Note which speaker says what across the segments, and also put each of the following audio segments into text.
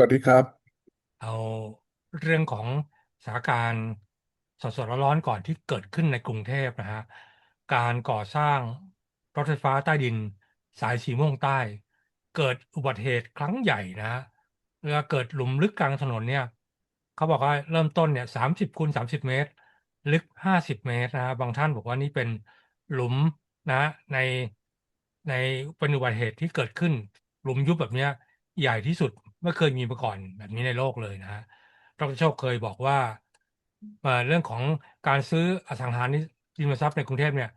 Speaker 1: วัสดีครับ
Speaker 2: เอาเรื่องของสถานการณ์สดๆร้อนๆก่อนที่เกิดขึ้นในกรุงเทพนะฮะการก่อสร้างรถไฟฟ้าใต้ดินสายสีม่วงใต้ เกิดอุบัติเหตุครั้งใหญ่นะฮะเรือเกิดหลุมลึกกลางถนนเนี่ยเขาบอกว่าเริ่มต้นเนี่ยสามสิบคูณสามสิบเมตร ลึกห้าสิบเมตรนะฮะบางท่านบอกว่านี่เป็นหลุมนะในในเป็นอุบัติเหตุที่เกิดขึ้น หลุมยุบแบบเนี้ยใหญ่ที่สุด ไม่เคยมีมาก่อนแบบนี้ในโลกเลยนะฮะดรโชคเคยบอกว่าเรื่องของการซื้ออสังหาริมทรัพย์ในกรุงเทพเนี่ย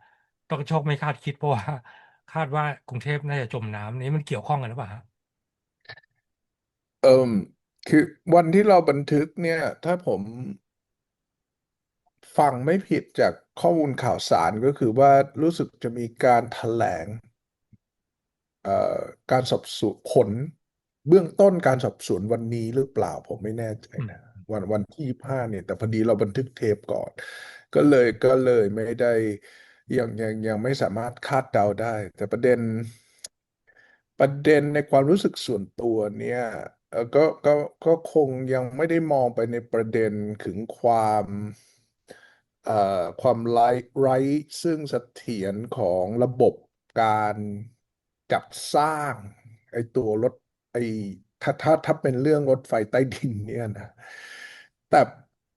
Speaker 2: ดรโชคไม่คาดคิดเพราะว่าคาดว่ากรุงเทพน่าจะจมน้ำนี้มันเกี่ยวข้องกันหรือเปล่าฮะ
Speaker 1: เอิมคือวันที่เราบันทึกเนี่ย ถ้าผมฟังไม่ผิดจากข้อมูลข่าวสารก็คือว่ารู้สึกจะมีการแถลงการสอบสวนผล เบื้องต้นการสอบสวนวันนี้หรือเปล่าผมไม่แน่ใจ
Speaker 2: อืม
Speaker 1: นะ วันวันที่ห้าเนี่ย แต่พอดีเราบันทึกเทปก่อน ก็เลยก็เลยไม่ได้ยังยังยังไม่สามารถคาดเดาได้ แต่ประเด็น ประเด็นในความรู้สึกส่วนตัวเนี่ยเออก็ก็ก็คงยังไม่ได้มองไปในประเด็นถึงความเอ่อความไร้ไร้ซึ่งเสถียรของระบบการจัดสร้างไอ้ตัวรถ ไอ้ถ้าถ้าถ้าเป็นเรื่องรถไฟใต้ดินเนี่ยนะแต่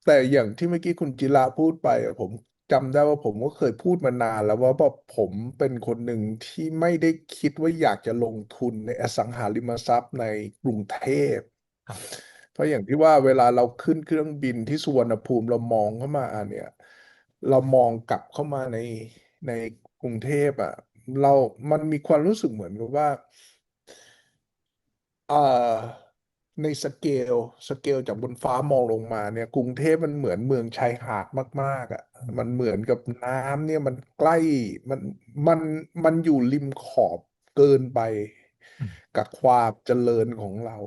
Speaker 1: แต่อย่างที่เมื่อกี้คุณจิราพูดไปอะผมจำได้ว่าผมก็เคยพูดมานานแล้วว่าว่าผมเป็นคนหนึ่งที่ไม่ได้คิดว่าอยากจะลงทุนในอสังหาริมทรัพย์ในกรุงเทพ
Speaker 2: ครับ
Speaker 1: เพราะอย่างที่ว่าเวลาเราขึ้นเครื่องบินที่สุวรรณภูมิเรามองเข้ามาเนี่ย เรามองกลับเข้ามาในในกรุงเทพอะ เรามันมีความรู้สึกเหมือนกับว่า เอ่อในสเกลสเกลจากบนฟ้ามองลงมาเนี่ย กรุงเทพมันเหมือนเมืองชายหาดมาก ๆ อะ มันเหมือนกับน้ำเนี่ยมันใกล้มันมันมันอยู่ริมขอบเกินไป
Speaker 2: อืม
Speaker 1: กับความเจริญของเรา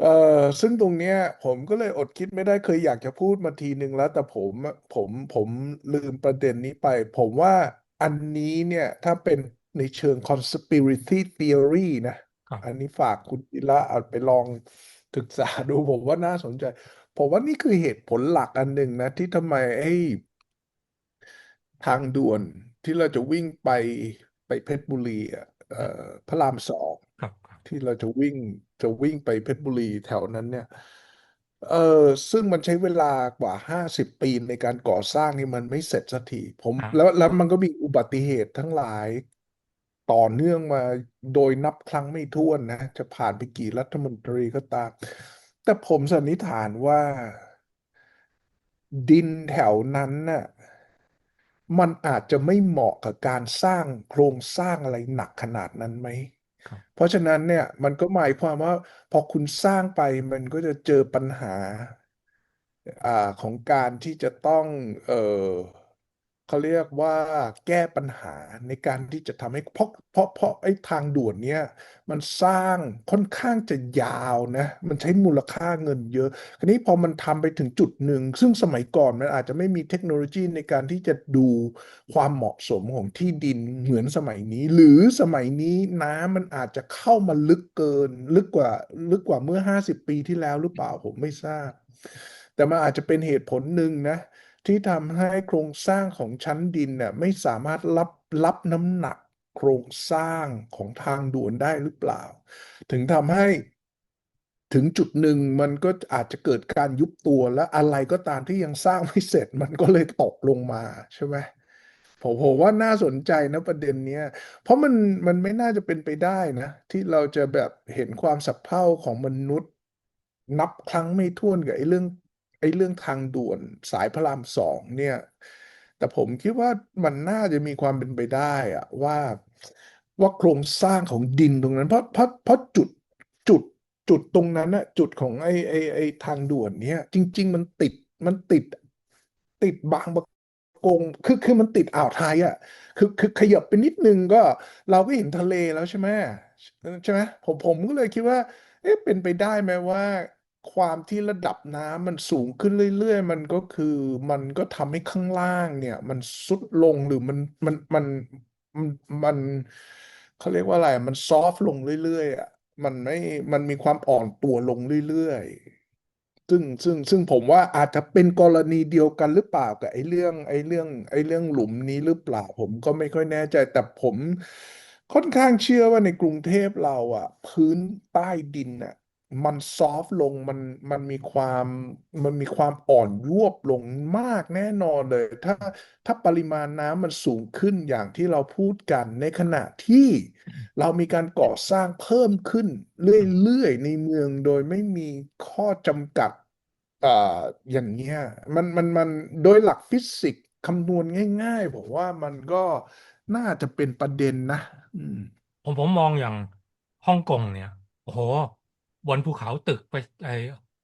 Speaker 1: เออซึ่งตรงเนี้ย ผมก็เลยอดคิดไม่ได้เคยอยากจะพูดมาทีนึงแล้ว แต่ผมผมผมลืมประเด็นนี้ไป ผมว่าอันนี้เนี่ย ถ้าเป็นในเชิง conspiracy theory นะ
Speaker 2: ครับ
Speaker 1: อันนี้ฝากคุณอิระเอาไปลองศึกษาดูผมว่าน่าสนใจ ผมว่านี่คือเหตุผลหลักอันหนึ่งนะ ที่ทำไมไอ้ทางด่วนที่เราจะวิ่งไปไปเพชรบุรีอะเอ่อพระรามสอง
Speaker 2: ครับครับ
Speaker 1: ที่เราจะวิ่งจะวิ่งไปเพชรบุรีแถวนั้นเนี่ย เออซึ่งมันใช้เวลากว่าห้าสิบปีในการก่อสร้างนี่มันไม่เสร็จสักทีผม
Speaker 2: อ่า
Speaker 1: แล้วแล้วมันก็มีอุบัติเหตุทั้งหลาย ต่อเนื่องมาโดยนับครั้งไม่ถ้วนนะ จะผ่านไปกี่รัฐมนตรีก็ตาม แต่ผมสันนิษฐานว่าดินแถวนั้นน่ะมันอาจจะไม่เหมาะกับการสร้างโครงสร้างอะไรหนักขนาดนั้นไหม
Speaker 2: ครับ
Speaker 1: เพราะฉะนั้นเนี่ยมันก็หมายความว่าพอคุณสร้างไปมันก็จะเจอปัญหาอ่าของการที่จะต้องเออ เขาเรียกว่าแก้ปัญหาในการที่จะทำให้เพราะเพราะเพราะไอ้ทางด่วนเนี่ยมันสร้างค่อนข้างจะยาวนะมันใช้มูลค่าเงินเยอะคราวนี้พอมันทำไปถึงจุดหนึ่ง ซึ่งสมัยก่อนมันอาจจะไม่มีเทคโนโลยีในการที่จะดูความเหมาะสมของที่ดินเหมือนสมัยนี้ หรือสมัยนี้น้ำมันอาจจะเข้ามาลึกเกิน ลึกกว่าลึกกว่าเมื่อ 50 ปีที่แล้วหรือเปล่าผมไม่ทราบ แต่มันอาจจะเป็นเหตุผลหนึ่งนะ ที่ทำให้โครงสร้างของชั้นดินเนี่ยไม่สามารถรับรับน้ำหนักโครงสร้างของทางด่วนได้หรือเปล่า ถึงทำให้ถึงจุดหนึ่งมันก็อาจจะเกิดการยุบตัวและอะไรก็ตามที่ยังสร้างไม่เสร็จมันก็เลยตกลงมาใช่ไหมผมผมว่าน่าสนใจนะประเด็นเนี้ย เพราะมันมันไม่น่าจะเป็นไปได้นะ ที่เราจะแบบเห็นความสับเพร่าของมนุษย์ นับครั้งไม่ถ้วนกับไอ้เรื่อง ไอ้เรื่องทางด่วนสายพระรามสองเนี่ย แต่ผมคิดว่ามันน่าจะมีความเป็นไปได้อะว่าว่าโครงสร้างของดินตรงนั้น เพราะเพราะเพราะจุดจุดจุดตรงนั้นอะจุดของไอ้ไอ้ไอ้ทางด่วนเนี้ยจริง ๆ มันติดมันติด ติดบางประกงคือคือมันติดอ่าวไทยอะคือคือขยับไปนิดนึงก็ เราก็เห็นทะเลแล้วใช่ไหมใช่ไหมผมผมก็เลยคิดว่า เอ๊ะเป็นไปได้ไหมว่า ความที่ระดับน้ำมันสูงขึ้นเรื่อย ๆ มันก็คือมันก็ทำให้ข้างล่างเนี่ย มันทรุดลงหรือมันมันมันมันมันเขาเรียกว่าอะไร มันซอฟต์ลงเรื่อยๆอะมันไม่มันมีความอ่อนตัวลงเรื่อยๆ ซึ่งซึ่งซึ่งผมว่าอาจจะเป็นกรณีเดียวกันหรือเปล่ากับไอ้เรื่องไอ้เรื่องไอ้เรื่องหลุมนี้หรือเปล่า ผมก็ไม่ค่อยแน่ใจ แต่ผมค่อนข้างเชื่อว่าในกรุงเทพเราอะ พื้นใต้ดินอะ มันซอฟต์ลงมันมันมีความมันมีความอ่อนยวบลงมากแน่นอนเลย ถ้าถ้าปริมาณน้ำมันสูงขึ้นอย่างที่เราพูดกันในขณะที่เรามีการก่อสร้างเพิ่มขึ้นเรื่อยๆในเมืองโดยไม่มีข้อจำกัดอ่าอย่างเงี้ยมันมันมันโดยหลักฟิสิกส์คำนวณง่ายๆผมว่ามันก็น่าจะเป็นประเด็นนะ อืม
Speaker 2: ผมผมมองอย่างฮ่องกงเนี่ย โอ้โห บนภูเขาตึกไปไอ้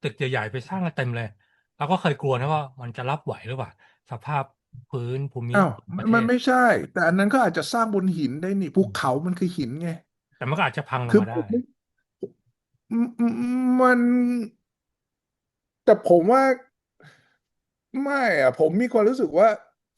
Speaker 2: ตึกใหญ่ๆไปสร้างกันเต็มเลยเราก็เคยกลัวนะว่ามันจะรับไหวหรือเปล่า สภาพพื้นภูมิ
Speaker 1: อ้าวมัน
Speaker 2: ประเทศ
Speaker 1: มันไม่ใช่ แต่อันนั้นก็อาจจะสร้างบนหินได้นี่ภูเขามันคือหินไง
Speaker 2: แต่มันก็อาจจะพังลงมาได้
Speaker 1: คือผมมัน แต่ผมว่า ไม่อะผมมีความรู้สึกว่า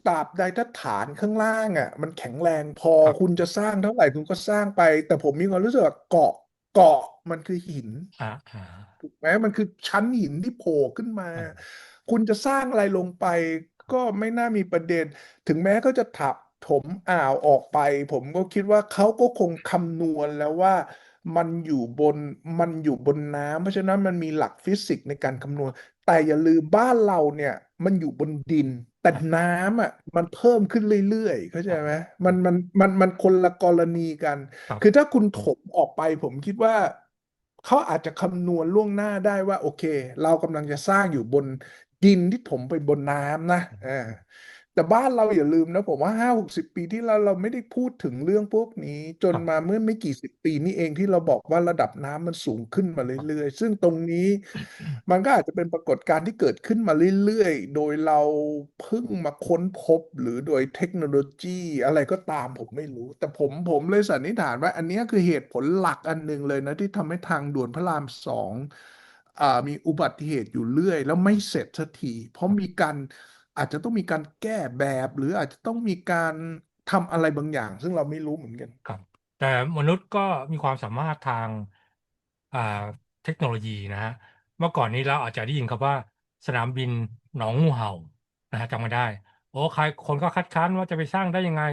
Speaker 1: ตราบใดถ้าฐานข้างล่างอะมันแข็งแรงพอ
Speaker 2: ครับ
Speaker 1: คุณจะสร้างเท่าไหร่คุณก็สร้างไป แต่ผมมีความรู้สึกว่าเกาะ เกาะมันคือหิน
Speaker 2: อ่าอ่า
Speaker 1: ถูกไหมมันคือชั้นหินที่โผล่ขึ้นมา
Speaker 2: อ่า
Speaker 1: คุณจะสร้างอะไรลงไปก็ไม่น่ามีประเด็น ถึงแม้เขาจะถับถมอ่าวออกไป ผมก็คิดว่าเขาก็คงคำนวณแล้วว่ามันอยู่บนมันอยู่บนน้ำเพราะฉะนั้นมันมีหลักฟิสิกส์ในการคำนวณ แต่อย่าลืมบ้านเราเนี่ย มันอยู่บนดิน แต่น้ำอะมันเพิ่มขึ้นเรื่อยๆเข้าใจไหม
Speaker 2: ครับ
Speaker 1: มันมันมันมันคนละกรณีกัน คือ
Speaker 2: ครับ
Speaker 1: ถ้าคุณถมออกไปผมคิดว่าเขาอาจจะคำนวณล่วงหน้าได้ว่า โอเค เรากำลังจะสร้างอยู่บนดินที่ถมไปบนน้ำนะอ่า แต่บ้านเราอย่าลืมนะผมว่าห้าหกสิบปีที่แล้วเราไม่ได้พูดถึงเรื่องพวกนี้ จนมา
Speaker 2: ครับ
Speaker 1: เมื่อไม่กี่สิบปีนี้เองที่เราบอกว่าระดับน้ำมันสูงขึ้นมา
Speaker 2: ครั
Speaker 1: เรื่อย
Speaker 2: บ
Speaker 1: ๆซึ่งตรงนี้ มันก็อาจจะเป็นปรากฏการณ์ที่เกิดขึ้นมาเรื่อยๆ โดยเราเพิ่งมาค้นพบหรือโดยเทคโนโลยีอะไรก็ตามผมไม่รู้ แต่ผมผมเลยสันนิษฐานว่า อันเนี้ยคือเหตุผลหลักอันหนึ่งเลยนะที่ทำให้ทางด่วนพระรามสองอ่ามีอุบัติเหตุอยู่เรื่อย แล้วไม่เสร็จสักทีเพราะมีการ อาจจะต้องมีการแก้แบบ หรืออาจจะต้องมีการทำอะไรบางอย่าง ซึ่งเราไม่รู้เหมือนกัน
Speaker 2: ครับ แต่มนุษย์ก็มีความสามารถทางเทคโนโลยีนะฮะเมื่อก่อนนี้เราอาจจะได้ยินคำว่า สนามบินหนองงูเห่านะฮะจำมาได้โอ้ใครคนก็คัดค้านว่าจะไปสร้างได้ยังไง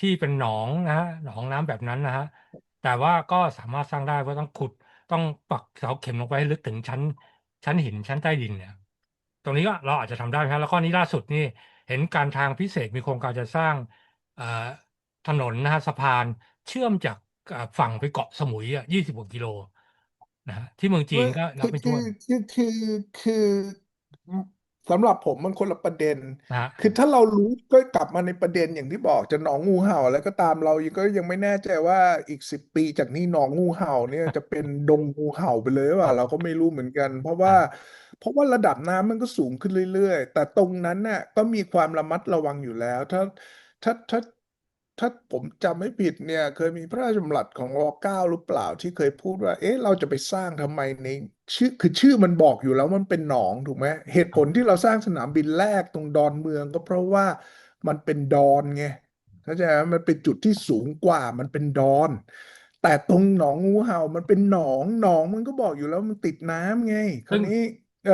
Speaker 2: ที่เป็นหนองนะฮะหนองน้ำแบบนั้นนะฮะแต่ว่าก็สามารถสร้างได้เพราะต้องขุดต้องปักเสาเข็มลงไปให้ลึกถึงชั้น ชั้นหินชั้นใต้ดินเนี่ย ตรงนี้ก็เราอาจจะทำได้ครับแล้วก็นี้ล่าสุดนี่เห็นการทางพิเศษมีโครงการจะสร้างถนนนะฮะสะพานเชื่อมจากฝั่งไปเกาะสมุยอะยี่สิบกว่ากิโลนะฮะที่เมืองจีนก็นับไปช่วย
Speaker 1: คือคือคือ สำหรับผมมันคนละประเด็น
Speaker 2: นะฮะ
Speaker 1: คือถ้าเรารู้ก็กลับมาในประเด็นอย่างที่บอกจะหนองงูเห่าอะไรก็ตามเรายังก็ยังไม่แน่ใจว่าอีกสิบปีจากนี้หนองงูเห่าเนี่ยจะเป็นดงงูเห่าไปเลยหรือเปล่าเราก็ไม่รู้เหมือนกัน เพราะว่า
Speaker 2: อ่า
Speaker 1: เพราะว่าระดับน้ำมันก็สูงขึ้นเรื่อยๆ แต่ตรงนั้นเนี่ยก็มีความระมัดระวังอยู่แล้ว ถ้าถ้าถ้าถ้าผมจำไม่ผิดเนี่ย เคยมีพระราชดำรัสของรเก้าหรือเปล่าที่เคยพูดว่า เอ๊ะเราจะไปสร้างทำไมใน ชื่อคือชื่อมันบอกอยู่แล้วมันเป็นหนองถูกไหมเหตุผลที่เราสร้างสนามบินแรกตรงดอนเมืองก็เพราะว่ามันเป็นดอนไงเข้าใจไหมมันเป็นจุดที่สูงกว่ามันเป็นดอน แต่ตรงหนองงูเห่ามันเป็นหนองหนองมันก็บอกอยู่แล้วมันติดน้ำไงคราวนี้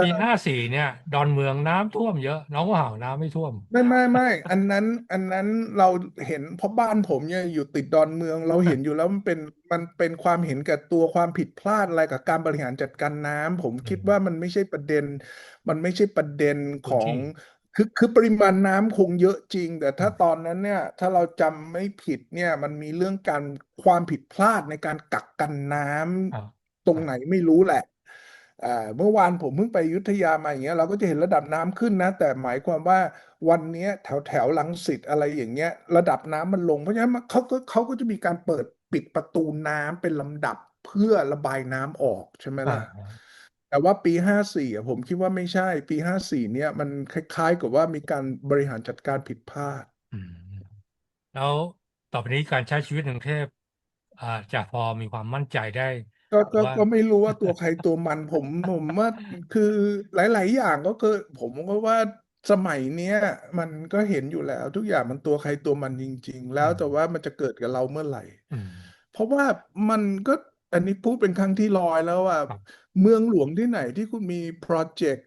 Speaker 2: ปีห้าสี่เนี่ย ดอนเมืองน้ำท่วมเยอะหนองงูเห่าน้ำไม่ท่วม
Speaker 1: ไม่ไม่ไม่อันนั้นอันนั้นเราเห็นเพราะบ้านผมเนี่ยอยู่ติดดอนเมืองเราเห็นอยู่แล้วมันเป็นมันเป็นความเห็นแก่ตัวความผิดพลาดอะไรกับการบริหารจัดการน้ำผมคิด
Speaker 2: อืม
Speaker 1: ว่ามันไม่ใช่ประเด็น มันไม่ใช่ประเด็นของ
Speaker 2: พื้นที่
Speaker 1: คือคือปริมาณน้ำคงเยอะจริง แต่
Speaker 2: อื
Speaker 1: ถ้าตอ
Speaker 2: ม
Speaker 1: นนั้นเนี่ยถ้าเราจำไม่ผิดเนี่ย มันมีเรื่องการความผิดพลาดในการกักกันน้
Speaker 2: อ่าำ
Speaker 1: ตร
Speaker 2: ครับ
Speaker 1: งไหนไม่รู้แหละอ่า เมื่อวานผมเพิ่งไปยุทธยามาอย่างเงี้ยเราก็จะเห็นระดับน้ำขึ้นนะ แต่หมายความว่าวันนี้แถวแถวรังสิตอะไรอย่างเงี้ย ระดับน้ำมันลง เพราะฉะนั้นเขาก็เขาก็จะมีการเปิดปิดประตูน้ำเป็นลำดับเพื่อระบายน้ำออกใช่ไหมล่ะแต่ว่าปีห้าสี่ผมคิดว่าไม่ใช่ ปีห้าสี่เนี่ยมันคล้ายๆ กับว่ามีการบริหารจัดการผิดพลาด
Speaker 2: แล้วต่อไปนี้การใช้ชีวิตในกรุงเทพจะพอมีความมั่นใจได้
Speaker 1: ก็ก็
Speaker 2: ว่า
Speaker 1: ก็ไม่รู้ว่าตัวใครตัวมันผมผมว่าคือหลาย ๆ อย่างก็คือผมก็ว่าสมัยเนี้ย มันก็เห็นอยู่แล้ว ทุกอย่างมันตัวใครตัวมันจริง ๆ แล้
Speaker 2: อืม
Speaker 1: วแต่ว่ามันจะเกิดกับเราเมื่อไหร่
Speaker 2: อืม
Speaker 1: เพราะว่ามันก็อันนี้พูดเป็นครั้งที่ร้อยแล้วว่า
Speaker 2: ครับ
Speaker 1: เมืองหลวงที่ไหนที่คุณมีโปรเจกต์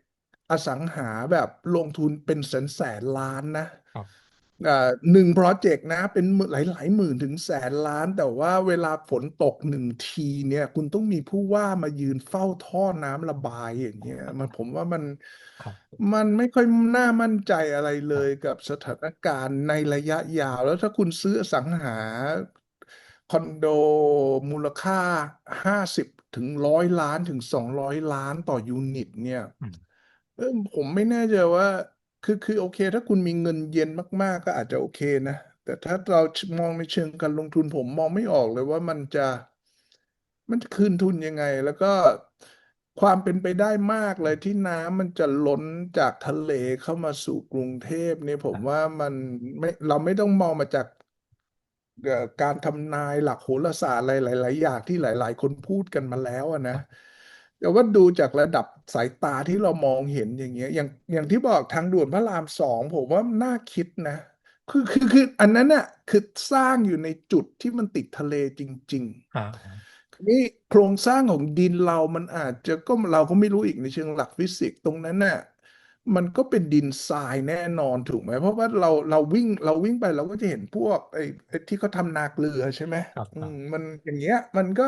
Speaker 1: อสังหาแบบลงทุนเป็นแสนแสนล้านนะ
Speaker 2: ครับ
Speaker 1: อ่า หนึ่งโปรเจกต์นะ เป็นหลายหลายหมื่นถึงแสนล้าน แต่ว่าเวลาฝนตกหนึ่งทีเนี่ย คุณต้องมีผู้ว่ามายืนเฝ้าท่อน้ำระบายอย่างเงี้ยมันผมว่ามัน
Speaker 2: ครับ
Speaker 1: มันไม่ค่อยน่ามั่นใจอะไรเล
Speaker 2: ครับ
Speaker 1: ยกับสถานการณ์ในระยะยาว แล้วถ้าคุณซื้ออสังหาคอนโดมูลค่าห้าสิบถึงร้อยล้านถึงสองร้อยล้านต่อยูนิต เนี่ย
Speaker 2: อืม
Speaker 1: เออผมไม่แน่ใจว่า คือคือโอเค ถ้าคุณมีเงินเย็นมากๆ ก็อาจจะโอเคนะ แต่ถ้าเรามองในเชิงการลงทุนผมมองไม่ออกเลยว่ามันจะมันจะคืนทุนยังไง แล้วก็ความเป็นไปได้มากเลยที่น้ำมันจะล้นจากทะเลเข้ามาสู่กรุงเทพเนี่ยผมว่ามันไม่เราไม่ต้องมองมาจากการทำนายหลักโหราศาสตร์อะไรหลาย ๆ อย่างที่หลาย ๆ คนพูดกันมาแล้วนะ แต่ว่าดูจากระดับสายตาที่เรามองเห็นอย่างเงี้ยอย่างอย่างที่บอกทางด่วนพระรามสองผมว่าน่าคิดนะคือคือคืออันนั้นน่ะคือสร้างอยู่ในจุดที่มันติดทะเลจริง
Speaker 2: อ่า
Speaker 1: นี่โครงสร้างของดินเรามันอาจจะก็เราก็ไม่รู้อีกในเชิงหลักฟิสิกส์ตรงนั้นน่ะมันก็เป็นดินทรายแน่นอนถูกไหมเพราะว่าเราเราวิ่งเราวิ่งไปเราก็จะเห็นพวกไอ้ไอ้ที่เขาทำนาเกลือใช่ไหม
Speaker 2: ครับครับ
Speaker 1: อืมมันอย่างเงี้ยมันก็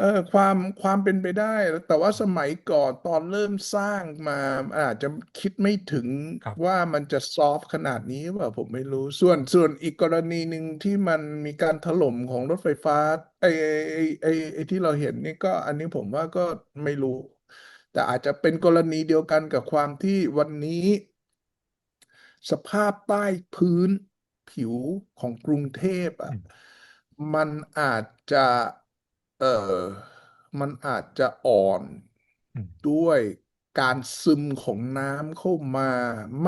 Speaker 1: เอ่อความความเป็นไปได้ แต่ว่าสมัยก่อนตอนเริ่มสร้างมาอาจจะคิดไม่ถึง
Speaker 2: ครับ
Speaker 1: ว่ามันจะซอฟต์ขนาดนี้ว่าผมไม่รู้ส่วนส่วนอีกกรณีหนึ่งที่มันมีการถล่มของรถไฟฟ้าไอ้ไอ้ไอ้ไอ้ที่เราเห็นนี่ก็อันนี้ผมว่าก็ไม่รู้ แต่อาจจะเป็นกรณีเดียวกันกับความที่วันนี้ สภาพใต้พื้นผิวของกรุงเทพอะ
Speaker 2: อืม
Speaker 1: มันอาจจะ เออมันอาจจะอ่อน
Speaker 2: อืม
Speaker 1: ด้วยการซึมของน้ำเข้ามา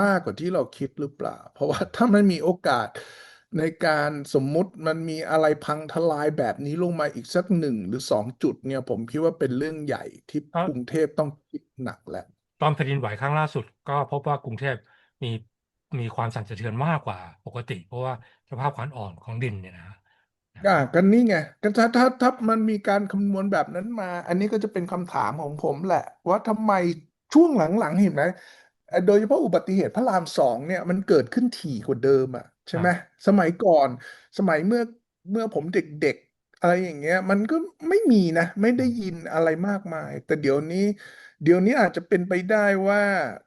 Speaker 1: มากกว่าที่เราคิดหรือเปล่า เพราะว่าถ้ามันมีโอกาสในการสมมุติมันมีอะไรพังทลายแบบนี้ลงมาอีกสักหนึ่งหรือสองจุดเนี่ย ผมคิดว่าเป็นเรื่องใหญ่ที่
Speaker 2: เพราะ
Speaker 1: กรุงเทพต้องคิดหนักแหละ
Speaker 2: ตอนแผ่นดินไหวครั้งล่าสุด ก็พบว่ากรุงเทพมีมีความสั่นสะเทือนมากกว่าปกติ เพราะว่าสภาพความอ่อนของดินเนี่ยนะฮะนะ
Speaker 1: อ่ากันนี่ไงก็ถ้าถ้าถ้ามันมีการคำนวณแบบนั้นมา อันนี้ก็จะเป็นคำถามของผมแหละ ว่าทำไมช่วงหลังๆเห็นไหมโดยเฉพาะอุบัติเหตุพระรามสองเนี่ยมันเกิดขึ้นถี่กว่าเดิมอะใช่ไหมสมัยก่อนสมัยเมื่อเมื่อผมเด็กๆ อะไรอย่างเงี้ย มันก็ไม่มีนะ ไม่ได้ยินอะไรมากมาย แต่เดี๋ยวนี้ เดี๋ยวนี้อาจจะเป็นไปได้ว่า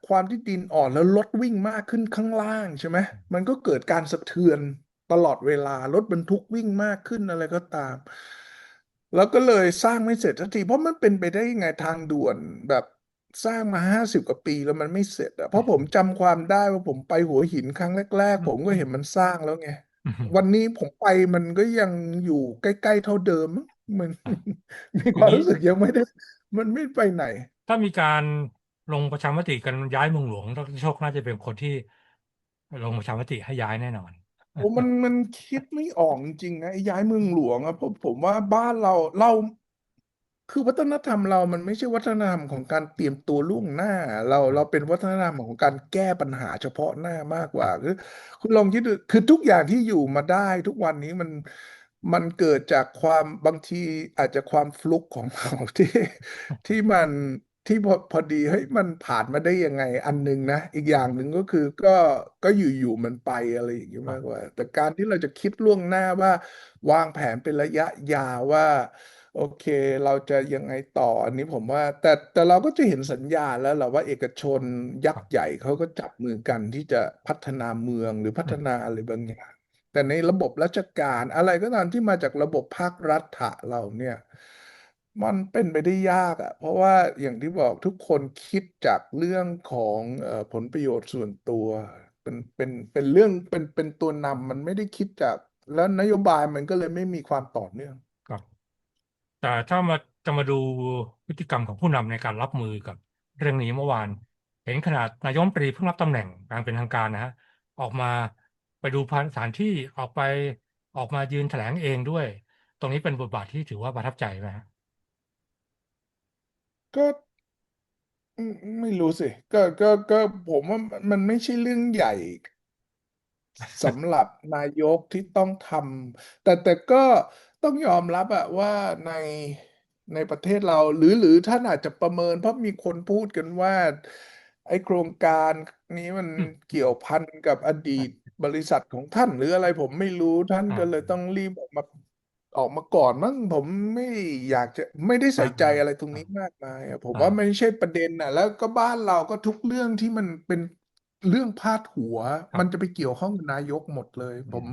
Speaker 1: ความที่ดินอ่อนแล้วรถวิ่งมากขึ้นข้างล่างใช่ไหมมันก็เกิดการสะเทือน ตลอดเวลารถบรรทุกวิ่งมากขึ้นอะไรก็ตาม แล้วก็เลยสร้างไม่เสร็จสักทีเพราะมันเป็นไปได้ยังไงทางด่วนแบบสร้างมาห้าสิบกว่าปีแล้วมันไม่เสร็จอะเพราะผมจำความได้ว่าผมไปหัวหินครั้งแรก
Speaker 2: อื
Speaker 1: ๆผมก็เห็น
Speaker 2: ม
Speaker 1: มันสร้างแล้วไง
Speaker 2: อืม
Speaker 1: วันนี้ผมไปมันก็ยังอยู่ใกล้ๆเท่าเดิมมั้งมัน
Speaker 2: อะ
Speaker 1: มี
Speaker 2: อย่างนี้
Speaker 1: ความรู้สึกยังไม่ได้ มันไม่ไปไหน
Speaker 2: ถ้ามีการลงประชามติกันย้ายเมืองหลวงดรโชคน่าจะเป็นคนที่ลงประชามติให้ย้ายแน่นอน
Speaker 1: โอ้มันมันคิดไม่ออกจริงๆนะไอ้ย้ายเมืองหลวงอะผมผมว่าบ้านเราเรา คือวัฒนธรรมเรามันไม่ใช่วัฒนธรรมของการเตรียมตัวล่วงหน้า เราเราเป็นวัฒนธรรมของการแก้ปัญหาเฉพาะหน้ามากกว่า คือคุณลองคิดดูคือทุกอย่างที่อยู่มาได้ทุกวันนี้มันมันเกิดจากความบางทีอาจจะความฟลุกของเราที่ที่มัน ที่พอพอดีเฮ้ยมันผ่านมาได้ยังไงอันหนึงนะ อีกอย่างหนึ่งก็คือก็ก็อยู่ๆมันไปอะไรอย่างนี้
Speaker 2: ครับ
Speaker 1: มากกว่า แต่การที่เราจะคิดล่วงหน้าว่า วางแผนเป็นระยะยาวว่า โอเคเราจะยังไงต่ออันนี้ผมว่า แต่แต่เราก็จะเห็นสัญญาณแล้วแหละว่าเอกชนยั
Speaker 2: ครับ
Speaker 1: กษ์ใหญ่เขาก็จับมือกันที่จะพัฒนาเมืองหรือพัฒ
Speaker 2: อืม
Speaker 1: นาอะไรบางอย่างแต่ในระบบราชการอะไรก็ตามที่มาจากระบบภาครัฐะเราเนี่ย มันเป็นไปได้ยากอะเพราะว่าอย่างที่บอกทุกคนคิดจากเรื่องของเอ่อผลประโยชน์ส่วนตัวเป็นเป็นเป็นเรื่องเป็นเป็นตัวนำมันไม่ได้คิดจาก แล้วนโยบายมันก็เลยไม่มีความต่อเนื่อง
Speaker 2: ครับ แต่ถ้ามาจะมาดูพฤติกรรมของผู้นำในการรับมือกับ เรื่องนี้เมื่อวาน เห็นขนาดนายกรัฐมนตรีเพิ่งรับตำแหน่งอย่างเป็นทางการนะฮะออกมาไปดูพสถานที่ออกไปออกมายืนแถลงเองด้วย ตรงนี้เป็นบทบาทที่ถือว่าประทับใจไหมฮะ
Speaker 1: ก็อืมไม่รู้สิ ก็ก็ก็ผมว่ามันไม่ใช่เรื่องใหญ่สำหรับนายกที่ต้องทำแต่แต่ก็ต้องยอมรับอะว่าในในประเทศเรา หรือหรือท่านอาจจะประเมิน เพราะมีคนพูดกันว่า ไอ้โครงการนี้มัน
Speaker 2: อืม
Speaker 1: เกี่ยวพันกับอดีตบริษัทของท่าน หรืออะไรผมไม่รู้ท่าน
Speaker 2: อ่า
Speaker 1: ก็เลยต้องรีบออกมา ออกมาก่อนมั้งผมไม่อยากจะไม่ได้
Speaker 2: อ่า
Speaker 1: ใส่ใจอะไรตรง
Speaker 2: อ่า
Speaker 1: นี้มากมายอะผม
Speaker 2: อ่า
Speaker 1: ว่าไม่ใช่ประเด็นน่ะ แล้วก็บ้านเราก็ทุกเรื่องที่มันเป็นเรื่องพาดหัว มันจะไป
Speaker 2: ครับ
Speaker 1: เกี่ยวข้องกับนายกหมดเลย
Speaker 2: อื
Speaker 1: ผม
Speaker 2: ม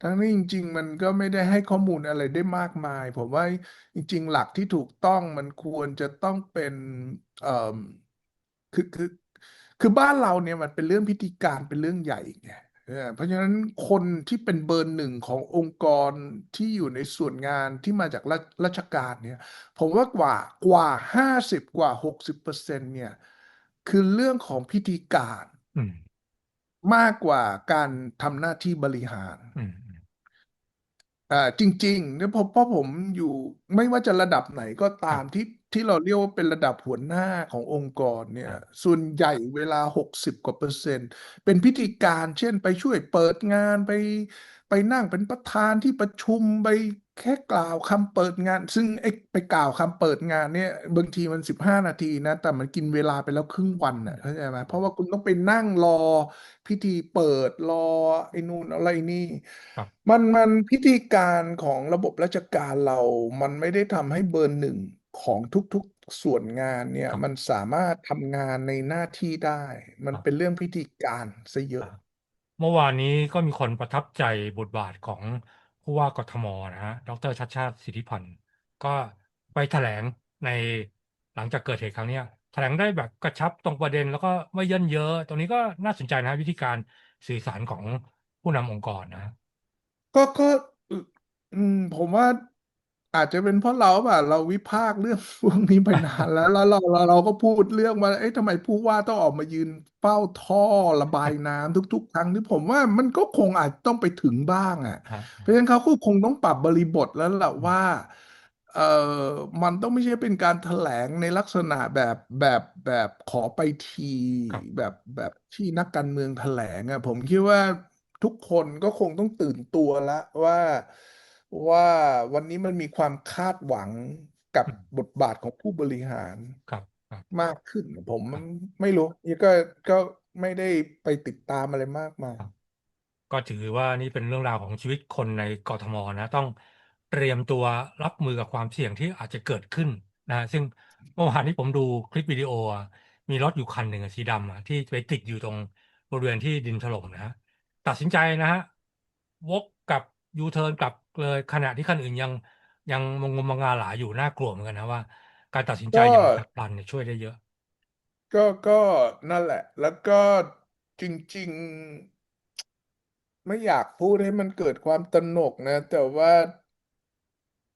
Speaker 1: ทั้งนี้จริง ๆ มันก็ไม่ได้ให้ข้อมูลอะไรได้มากมาย ผมว่าจริง ๆ หลักที่ถูกต้องมันควรจะต้องเป็นเอ่อคือคือคือบ้านเราเนี่ยมันเป็นเรื่องพิธีการเป็นเรื่องใหญ่ไง เออเพราะฉะนั้นคนที่เป็นเบอร์หนึ่งขององค์กรที่อยู่ในส่วนงานที่มาจากราราชการเนี่ย ผมว่ากว่ากว่าห้าสิบกว่าหกสิบเปอร์เซ็นต์เนี่ย คือเรื่องของพิธีการ
Speaker 2: อืม
Speaker 1: มากกว่าการทำหน้าที่บริหาร
Speaker 2: อืม
Speaker 1: อ่าจริงๆเนี่ยเพราะเพราะผมอยู่ไม่ว่าจะระดับไหนก็ตา
Speaker 2: ครับ
Speaker 1: มที่ ที่เราเรียกว่าเป็นระดับหัวหน้าขององค์กรเนี่ย
Speaker 2: ครับ
Speaker 1: ส่วนใหญ่เวลาหกสิบกว่าเปอร์เซ็นต์ เป็นพิธีการเช่นไปช่วยเปิดงานไปไปนั่งเป็นประธานที่ประชุมไปแค่กล่าวคำเปิดงาน ซึ่งไอ้ไปกล่าวคำเปิดงานเนี่ยบางทีมันสิบห้านาทีนะ แต่มันกินเวลาไปแล้วครึ่งวัน
Speaker 2: อืม
Speaker 1: น่ะเข้าใจไหม
Speaker 2: อืม
Speaker 1: เพราะว่าคุณต้องไปนั่งรอพิธีเปิดรอไอ้นู่นอะไรนี่
Speaker 2: ครับ
Speaker 1: มันมันพิธีการของระบบราชการเรา มันไม่ได้ทำให้เบอร์หนึ่ง ของทุกๆส่วนงานเนี่ย
Speaker 2: ครับ
Speaker 1: มันสามารถทำงานในหน้าที่ได้ มันเป็น
Speaker 2: ครับ
Speaker 1: เรื่องพิธีการซะเยอะ
Speaker 2: ครับเมื่อวานนี้ก็มีคนประทับใจบทบาทของผู้ว่ากทมนะฮะ ดรชัชชาติสิทธิพันธ์ ก็ไปแถลงในหลังจากเกิดเหตุครั้งเนี้ยแถลงได้แบบกระชับตรงประเด็นแล้วก็ไม่เยินเยอะตรงนี้ก็น่าสนใจนะวิธีการสื่อสารของผู้นำองค์กรนะ
Speaker 1: ก็ก็อืมผมว่า อาจจะเป็นเพราะเราแบบเราวิพากษ์เรื่องพวกนี้ไปนานแล้ว แล้วเราเราเราก็พูดเรื่องมาเอ๊ะทำไมผู้ว่าต้องออกมายืนเฝ้าท่อระบายน้ำทุก ๆ ครั้งที่ผมว่ามันก็คงอาจต้องไปถึงบ้างอะ
Speaker 2: ฮะ
Speaker 1: เพราะฉะนั้นเขาก็คงต้องปรับบริบทแล้วล่ะ
Speaker 2: อืม
Speaker 1: ว่าเออมันต้องไม่ใช่เป็นการแถลงในลักษณะแบบแบบแบบขอไปที
Speaker 2: ครับ
Speaker 1: แบบแบบที่นักการเมืองแถลงอะผมคิดว่าทุกคนก็คงต้องตื่นตัวแล้วว่า ว่าวันนี้มันมีความคาดหวังกับ
Speaker 2: อืม
Speaker 1: บทบาทของผู้บริหาร
Speaker 2: ครับครับ
Speaker 1: มากขึ้นผมมัน
Speaker 2: ครับ
Speaker 1: ไม่รู้นี่ก็ก็ไม่ได้ไปติดตามอะไรมากมาย
Speaker 2: ครับก็ถือว่านี่เป็นเรื่องราวของชีวิตคนในกทมนะ ต้องเตรียมตัวรับมือกับความเสี่ยงที่อาจจะเกิดขึ้นนะซึ่งเมื่อวานที่ผมดูคลิปวิดีโออะมีรถอยู่คันหนึ่งอะสีดำอะที่ไปติดอยู่ตรงบริเวณที่ดินถล่มนะฮะตัดสินใจนะฮะวกกลับ ยูเทิร์นกลับเลยขณะที่คันอื่นยังยังมงมงาหลาอยู่น่ากลัวเหมือนกันนะว่า การตัดสินใจ
Speaker 1: ก็
Speaker 2: อย่างฉับพลันเนี่ยช่วยได้เยอะ
Speaker 1: ก็ก็นั่นแหละ แล้วก็จริง ๆ ไม่อยากพูดให้มันเกิดความตระหนกนะ แต่ว่า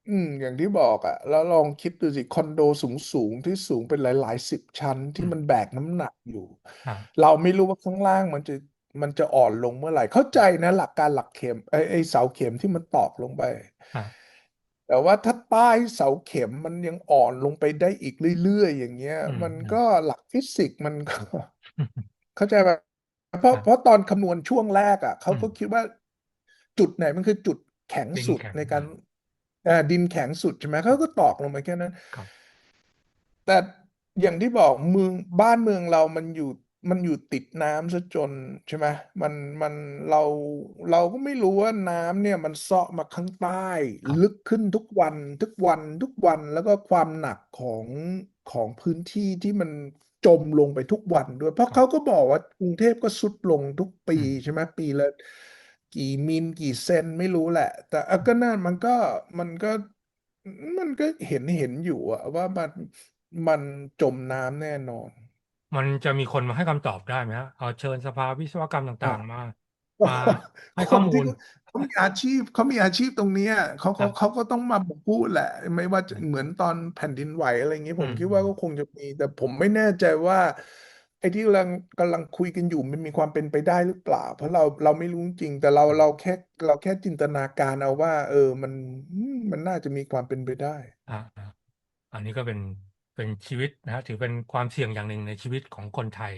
Speaker 1: อืม อย่างที่บอกอะแล้วลองคิดดูสิคอนโดสูงสูงที่สูงเป็นหลายๆสิบชั้นที่
Speaker 2: อืม
Speaker 1: มันแบกน้ำหนักอยู่
Speaker 2: อ่า
Speaker 1: เราไม่รู้ว่าข้างล่างมันจะ มันจะอ่อนลงเมื่อไหร่ เข้าใจนะ หลักการหลักเข็มไอ้ไอ้เสาเข็มที่มันตอกลงไป
Speaker 2: อ่า
Speaker 1: แต่ว่าถ้าใต้เสาเข็มมันยังอ่อนลงไปได้อีกเรื่อยๆอย่างเงี้ย
Speaker 2: อืม
Speaker 1: มัน
Speaker 2: อืม
Speaker 1: ก็หลักฟิสิกส์มันก็
Speaker 2: อืม
Speaker 1: เข้าใจไหมเพราะ
Speaker 2: อ่า
Speaker 1: เพราะตอนคำนวณช่วงแรกอะเขา
Speaker 2: อืม
Speaker 1: ก็คิดว่า จุดไหนมันคือจุดแข็ง
Speaker 2: ดิน
Speaker 1: สุด
Speaker 2: แข็ง
Speaker 1: ในการอ่าดินแข็งสุดใช่ไหมเขาก็ตอกลงไปแค่นั้น
Speaker 2: ครับ
Speaker 1: แต่อย่างที่บอกเมืองบ้านเมืองเรามันอยู่ มันอยู่ติดน้ำซะจน ใช่ไหม มัน มัน เรา เราก็ไม่รู้ว่าน้ำเนี่ยมันเซาะมาข้างใต้ลึก
Speaker 2: ครับ
Speaker 1: ขึ้นทุกวัน ทุกวัน ทุกวัน แล้วก็ความหนักของ ของพื้นที่ที่มันจมลงไปทุกวันด้วย เพราะเขา
Speaker 2: ครับ
Speaker 1: ก็บอกว่า กรุงเทพก็ทรุดลงทุกปี
Speaker 2: อืม
Speaker 1: ใช่ไหม ปีละกี่มิลกี่เซนไม่รู้แหละ แต่เอา ก็นั่น มันก็ มันก็ มันก็เห็น เห็นอยู่อะว่า มัน มันจมน้ำแน่นอน
Speaker 2: มันจะมีคนมาให้คำตอบได้ไหมฮะเอาเชิญสภาวิศวกรรมต่า
Speaker 1: อะ
Speaker 2: งๆมามาให้
Speaker 1: คนที่
Speaker 2: ข้อมูล
Speaker 1: เขามีอาชีพเขามีอาชีพตรงเนี้ยเขาเขาเขา
Speaker 2: ครับ
Speaker 1: ก็ต้องมาพูดแหละ ไม่ว่าจะเห
Speaker 2: อืม
Speaker 1: มือนตอนแผ่นดินไหวอะไรอย่างเงี้ย
Speaker 2: อื
Speaker 1: ผมคิดว่าก็ค
Speaker 2: ม
Speaker 1: งจะมี แต่ผมไม่แน่ใจว่าไอ้ที่กำลังกำลังคุยกันอยู่มันมีความเป็นไปได้หรือเปล่า เพราะเราเราไม่รู้จริง แต่เราเราแค่เราแค่จินตนาการเอาว่า เออมันอืมมันน่าจะมีความเป็นไปได้
Speaker 2: อ่าอ่าอันนี้ก็เป็น เป็นชีวิตนะฮะถือเป็นความเสี่ยงอย่างหนึ่งในชีวิตของคนไทย